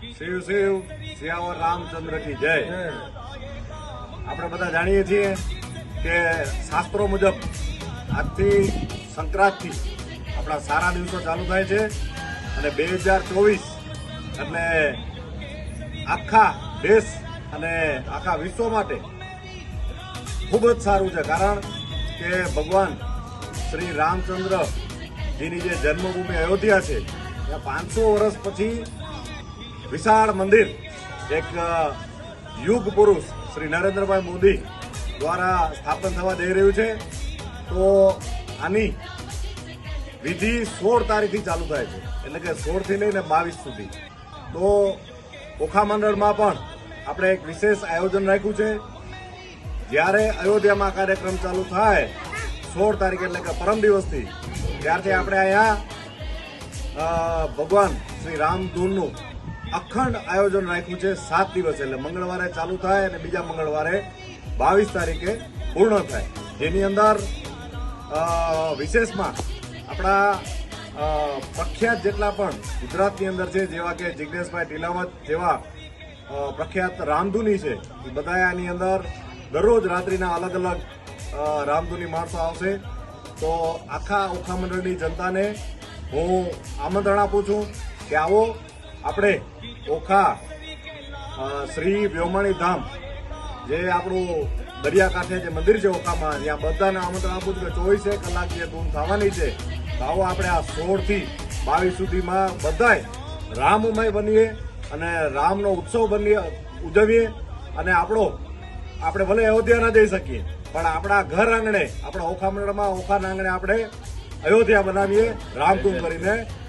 શિવ શિવ સિયાવર રામચંદ્ર કી જય. આપણે બધા જાણીએ છીએ કે શાસ્ત્રો મુજબ આજથી સંક્રાંતથી આપણા સારા દિવસો ચાલુ થાય છે અને બે હજાર ચોવીસ એટલે આખા દેશ અને આખા વિશ્વ માટે ખૂબ જ સારું છે. કારણ કે ભગવાન શ્રી રામચંદ્રજીની જે જન્મભૂમિ અયોધ્યા છે, ત્યાં પાંચસો વર્ષ પછી વિશાળ મંદિર, એક યુગ પુરુષ શ્રી નરેન્દ્રભાઈ મોદી દ્વારા સ્થાપન થવા જઈ રહ્યું છે. તો આની વિધિ સોળ તારીખથી ચાલુ થાય છે. એટલે કે સોળથી લઈને બાવીસ સુધી. તો ઓખા મંડળમાં પણ આપણે એક વિશેષ આયોજન રાખ્યું છે. જ્યારે અયોધ્યામાં કાર્યક્રમ ચાલુ થાય, સોળ તારીખ એટલે કે પરમ દિવસથી, ત્યારથી આપણે અહીંયા ભગવાન શ્રી રામધૂનનું અખંડ આયોજન રાખ્યું છે. સાત દિવસ એટલે મંગળવારે ચાલુ થાય અને બીજા મંગળવારે બાવીસ તારીખે પૂર્ણ થાય. જેની અંદર વિશેષમાં આપણા પ્રખ્યાત જેટલા પણ ગુજરાતની અંદર છે, જેવા કે જિજ્ઞેશભાઈ ટીલાવત જેવા પ્રખ્યાત રામધૂની છે, એ બધા આની અંદર દરરોજ રાત્રિના અલગ અલગ રામધૂની માણસો આવશે. તો આખા ઓખા મંડળની જનતાને હું આમંત્રણ આપું છું કે આવો આપણે ઓખા શ્રી વ્યોમણી ધામ જે આપણું દરિયાકાંઠે જે મંદિર છે ઓખામાં ત્યાં બધાને આમંત્રણ આપું છું કે ચોવીસે કલાક જે ધૂમ થવાની છે તો આવો આપણે આ સોળથી બાવીસ સુધીમાં બધાય રામમય બનીએ અને રામનો ઉત્સવ બનીએ ઉજવીએ અને આપણો આપણે ભલે અયોધ્યા ના જઈ શકીએ પણ આપણા ઘર આંગણે આપણા ઓખા મંડળમાં ઓખાના આંગણે આપણે અયોધ્યા બનાવીએ રામધૂન કરીને